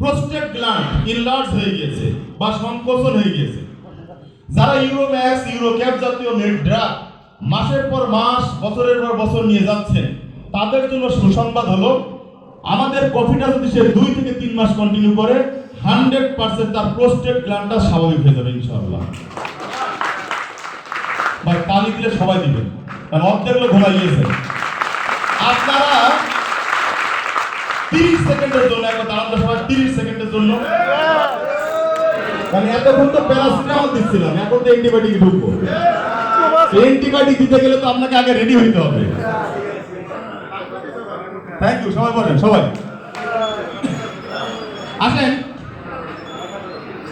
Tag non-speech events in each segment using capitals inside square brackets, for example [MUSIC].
Prostate gland enlarge হয়ে গিয়েছে বা সংকোচন হয়ে গিয়েছে। যারা ইউরোম্যাক্স ইউরোক্যাপ জাতীয় ড্রাগ মাসের পর মাস, বছরের পর বছর নিয়ে যাচ্ছেন, তাদের জন্য সুসংবাদ হলো, আমাদের কফিটা যদি সে দুই থেকে তিন মাস কন্টিনিউ করে হান্ড্রেড পার্সেন্ট তার প্রোস্টেট গ্ল্যান্ডটা স্বাভাবিক হয়ে যাবে ইনশাআল্লাহ। ভাই, তালি দিলে সবাই দিবেন, কারণ অর্ধেক লোক ঘুমাই গিয়েছে। আপনারা তিরিশ সেকেন্ডের জন্য একবার দাঁড়ান তো সবাই তিরিশ সেকেন্ডের জন্য। কারণ এতক্ষণ তো প্যারাসিটামল দিচ্ছিলাম এখন তো অ্যান্টিবায়োটিক ঢুকবো। অ্যান্টিবায়োটিক দিতে গেলে তো আপনাকে আগে রেডি হইতে হবে। থ্যাংক ইউ সবাই বলেন সবাই। আসেন।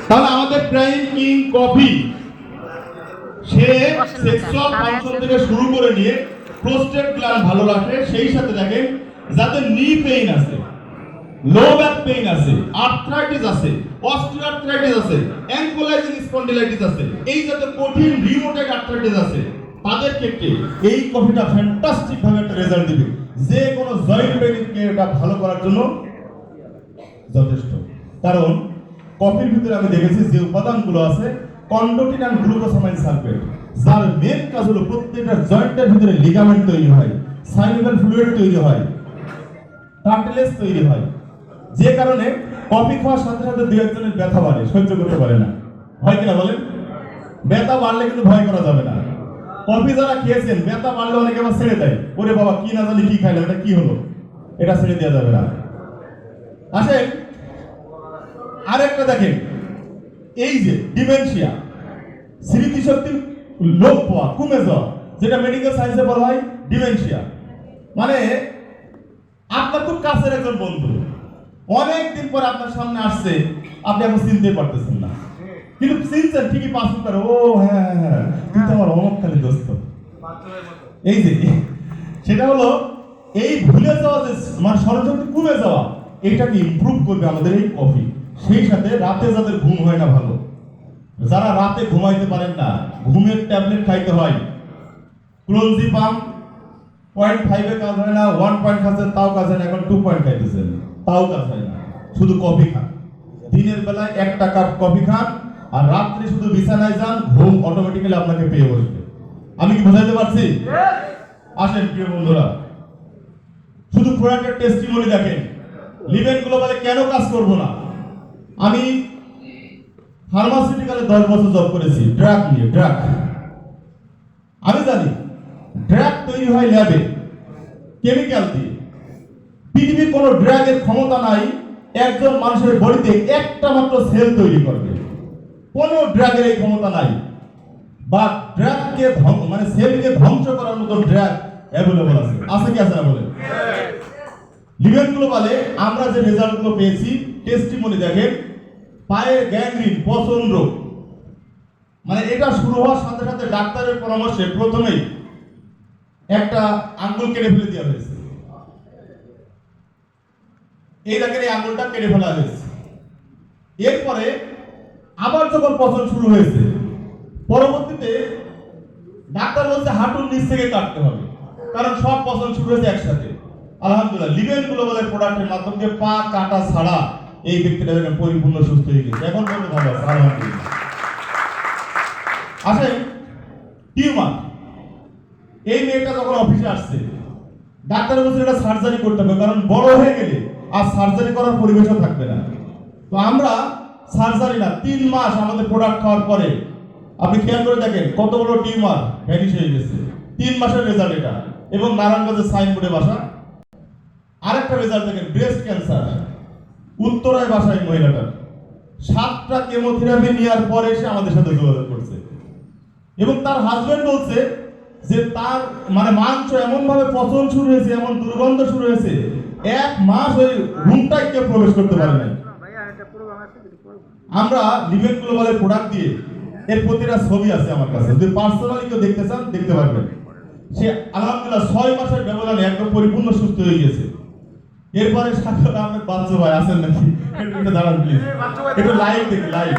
তাহলে আমাদের প্রাইম কিং কফি সে সেক্সুয়াল ফাংশন থেকে শুরু করে নিয়ে প্রোস্টেট গ্ল্যান্ড ভালো রাখে সেই সাথে দেখেন যাতে নি পেইন আছে লো ব্যাক পেইন আছে আর্থ্রাইটিস আছে অস্টিওআর্থ্রাইটিস আছে অ্যাঙ্কোলাইজিং স্পন্ডিলাইটিস আছে, এই যাতে কঠিন রিউমেটয়েড আর্থ্রাইটিস আছে, তাদের ক্ষেত্রে এই কফিটা ফ্যান্টাস্টিক ভাবে একটা রেজাল্ট দিবে। যে কোনো জয়েন্ট পেইনকে এটা ভালো করার জন্য যথেষ্ট। কারণ কফির ভিতরে আমি দেখেছি যে উপাদানগুলো আছে কন্ডোটিন অ্যান্ড গ্লুকোসামাইন সালফেট যার মেন কাজ হলো প্রত্যেকটা জয়েন্টের ভিতরে লিগামেন্ট তৈরি হয় সাইনোভাল ফ্লুইড তৈরি হয় কার্টিলেজ তৈরি হয়। যে কারণে কফি খাওয়ার সাথে সাথে দু একজনের ব্যথা বাড়ে, সহ্য করতে পারে না। হয় কিনা বলেন? ব্যথা বাড়লে কিন্তু ভয় করা যাবে না। কফি যারা খেয়েছেন, ব্যথা বাড়লে অনেকে আবার ছেড়ে দেয়। ওরে বাবা, কি না জানি কি খাইলাম, এটা কি হলো? এটা ছেড়ে দেওয়া যাবে না। আসেন, আরেকটা দেখেন। এই যে ডিমেনশিয়া স্মৃতিশক্তি লোপ পাওয়া, কমে যাওয়া, যেটা মেডিকেল সায়েন্সে বলা হয় ডিমেনশিয়া মানে আপনার খুব কাছের একজন বন্ধু। অনেকদিন পর আপনার সামনে আসছে, আপনি এখন চিনতে পারতেছেন না। কিন্তু চিনছেন, ঠিকই মিনিট পরে, ও হ্যাঁ হ্যাঁ হ্যাঁ তুই তো আমার খালি দোস্ত। এই যে, সেটা হলো, এই ভুলে যাওয়া যে মানে স্মরণশক্তি কমে যাওয়া এটাকে ইমপ্রুভ করবে আমাদের এই কফি সেই সাথে রাতে যাদের ঘুম হয় না ভালো, যারা রাতে ঘুমাইতে পারেন না, ঘুমের ট্যাবলেট খাইতে হয়, ক্লোনজিপাম পয়েন্ট ফাইভে কাজ হয় না ওয়ান পয়েন্ট খাচ্ছেন তাও কাজ হয় না, এখন টু পয়েন্ট খাইতেছেন। তাও কাজ হয় না, শুধু কফি খান। দিনের বেলায় একটা কাপ কফি খান, আর রাত্রে শুধু বিছানায় যান, ঘুম অটোমেটিক্যালি আপনাকে পেয়ে বসবে। আমি কি বোঝাইতে পারছি? আসেন, প্রিয় বন্ধুরা। শুধু প্রোডাক্টের টেস্টিমনি দেখেন। লিভেন গ্লোবালে কেন কাজ করব না? আমি ফার্মাসিউটিক্যালে দশ বছর জব করেছি ড্রাগ নিয়ে ড্রাগ আমি জানি তৈরি হয় ল্যাবে। কেমিক্যাল দিয়ে। পৃথিবীর কোনো ড্রাগের ক্ষমতা নাই, একজন মানুষের বডিতে একটা মাত্র সেল তৈরি করবে। কোনো ড্রাগের এই ক্ষমতা নাই। বা ড্রাগকে ধ্বংস মানে সেলকে ধ্বংস করার মতো ড্রাগ অ্যাভেলেবল আছে। আছে কি আছে না বলে লিভেন গ্লোবালে আমরা যে রেজাল্টগুলো পেয়েছি টেস্টিমনি দেখেন, পায়ের গ্যাংগ্রিন পচন রোগ। মানে এটা শুরু হওয়ার সাথে সাথে ডাক্তারের পরামর্শে প্রথমেই একটা আঙ্গুল কেটে ফেলে দেওয়া হয়েছে। এই দেখেন এই আঙ্গুলটা কেটে ফেলা হয়েছে। এরপরে আবার যখন পচন শুরু হয়েছে, পরবর্তীতে ডাক্তার বলছে, হাঁটুর নিচ থেকে কাটতে হবে। কারণ সব পচন শুরু হয়েছে একসাথে। আলহামদুলিল্লাহ লিভেন গ্লোবালের প্রোডাক্টের মাধ্যমে পা কাটা ছাড়া এই ব্যক্তিটা পরিপূর্ণ সুস্থ হয়ে গেছে। এখন পর্যন্ত ভালো আছে আলহামদুলিল্লাহ। আসেন, টিউমার। এই মেয়েটা যখন অফিসে আসছে, ডাক্তার বলছে এটা সার্জারি করতে হবে, কারণ বড় হয়ে গেলে আর সার্জারি করার পরিবেশও থাকবে না। তো আমরা সার্জারি না, তিন মাস আমাদের প্রোডাক্ট খাওয়ার পরে, আপনি খেয়াল করে দেখেন কত বড় টিউমার ভ্যানিশ হয়ে গেছে। তিন মাসের রেজাল্ট এটা। এবং নারায়ণগঞ্জের সাইনবোর্ডে বাসা। আরেকটা রেজাল্ট দেখেন ব্রেস্ট ক্যান্সার উত্তরায় বাসায় মহিলাটার সাতটা কেমোথেরাপি নেওয়ার পরে সে আমাদের সাথে যোগাযোগ করছে। এবং তার হাজবেন্ড বলছে যে তার মানে মাংস এমন ভাবে পচন শুরু হয়েছে, এমন দুর্গন্ধ শুরু হয়েছে, এক মাস ওই রুমটাই কেউ প্রবেশ করতে পারে নাই। আমরা লিভেন গ্লোবালের প্রোডাক্ট দিয়ে এর প্রতিটা ছবি আছে আমার কাছে। যদি পার্সোনালি কেউ দেখতে চান, দেখতে পারবেন। সে আলহামদুলিল্লাহ ছয় মাসের ব্যবধানে একদম পরিপূর্ণ সুস্থ হয়ে গেছে এরপরে সাগর আহমেদ বাচ্চু ভাই আছেন নাকি? একটু দাঁড়ান প্লিজ একটু লাইভ দেখি লাইভ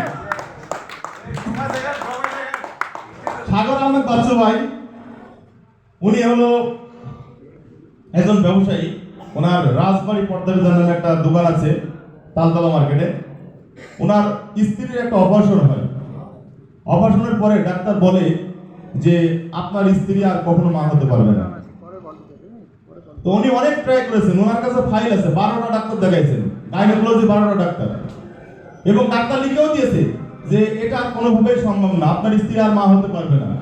সাগর আহমেদ বাচ্চু ভাই। উনি হলো একজন ব্যবসায়ী। ওনার রাজবাড়ি পর্দা নামে একটা দোকান আছে, তালতলা মার্কেটে ওনার স্ত্রীর একটা অপারেশন হয়। অপারেশনের পরে ডাক্তার বলে যে, আপনার স্ত্রী আর কখনো মা হতে পারবে না। তো উনি অনেক ট্রাই করেছেন। ওনার কাছে ফাইল আছে, বারোটা ডাক্তার দেখাইছেন। গাইনোকোলজি বারোটা ডাক্তার। এবং ডাক্তার লিখেও দিয়েছে যে, এটা কোনোভাবেই সম্ভব না। আপনার স্ত্রী আর মা হতে পারবে না।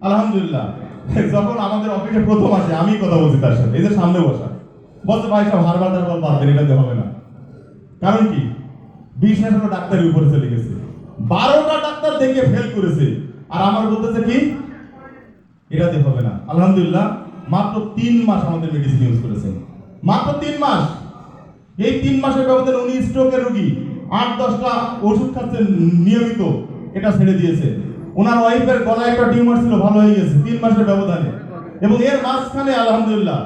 আলহামদুলিল্লাহ। [LAUGHS] যখন আমাদের অফিসে প্রথম আসে আমি কথা বলছি তার সাথে। এই যে সামনে বসা। বলছে, ভাই, সব হারবার টারবার বাদ দেন এটাতে হবে না। কারণ কি? বিশ্বাস হলো ডাক্তারের উপরে চলে গেছে। বারোটা ডাক্তার দেখে ফেল করেছে। আর আমার বলতেছে কি? এটাতে হবে না। আলহামদুলিল্লাহ, মাত্র তিন মাস আমাদের মেডিসিন ইউজ করেছেন। মাত্র তিন মাস। এই তিন মাসের ব্যবধানে উনি স্ট্রোকের রোগী। আট দশটা ওষুধ খাচ্ছেন নিয়মিত। এটা ছেড়ে দিয়েছে। ওনার ওয়াইফের গলায় একটা টিউমার ছিল, ভালো হয়ে গেছে, তিন মাসের ব্যবধানে। এবং এর মাঝখানে, আলহামদুলিল্লাহ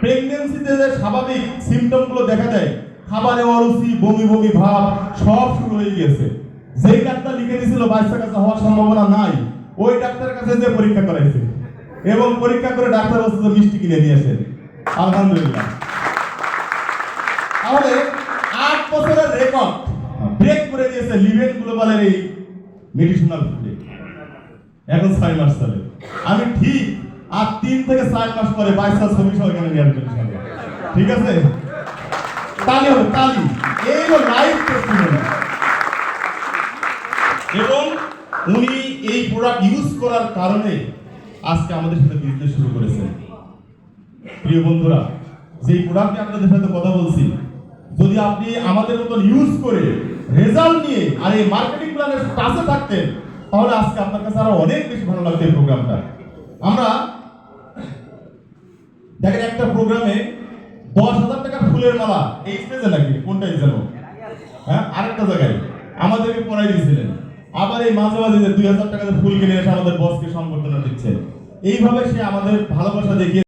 প্রেগনেন্সিতে যে স্বাভাবিক সিমটমগুলো দেখা দেয়, খাবারে অরুচি, বমি বমি ভাব, সব শুরু হয়ে গেছে। যেই ডাক্তার লিখে দিয়েছিল বাচ্চা কাছে হওয়ার সম্ভাবনা নাই, ওই ডাক্তারের কাছে যে পরীক্ষা করাইছে। এবং পরীক্ষা করে ডাক্তার বলছে যে মিষ্টি কিনে নিয়ে আলহামদুলিল্লাহ। তাহলে, আট বছরের রেকর্ড ব্রেক করে দিয়েছে লিভেন গ্লোবালের এই মেডিসিনাল ফুডে এখন ছয় মাস চলে। আমি ঠিক আর তিন থেকে চার মাস পরে বাইশটা ছবি সহ এখানে নিয়ে আসবেন ঠিক আছে? তালি হবে, তালি। এই হলো লাইভ টেস্টিমনি এবং উনি এই প্রোডাক্ট ইউজ করার কারণে আজকে আমাদের সাথে বিজনেস শুরু করেছেন। প্রিয় বন্ধুরা যে প্রোডাক্টে আপনাদের সাথে কথা বলছি, যদি আপনি আমাদের মতন ইউজ করে রেজাল্ট নিয়ে আর এই মার্কেটিং প্ল্যানের কাছে থাকতেন তাহলে আজকে আপনার কাছে আরও অনেক বেশি ভালো লাগতো এই প্রোগ্রামটা। আমরা দেখেন একটা প্রোগ্রামে দশ হাজার টাকার ফুলের মালা, এই স্টেজে নাকি? কোনটাই যেন? হ্যাঁ আরেকটা জায়গায়। আমাদেরকে পড়াই দিয়েছিলেন। আবার এই মাঝে মাঝে যে দুই হাজার টাকা ফুল কিনে এসে আমাদের বসকে সম্বর্ধনা দিচ্ছে এইভাবে সে আমাদের ভালোবাসা দেখিয়ে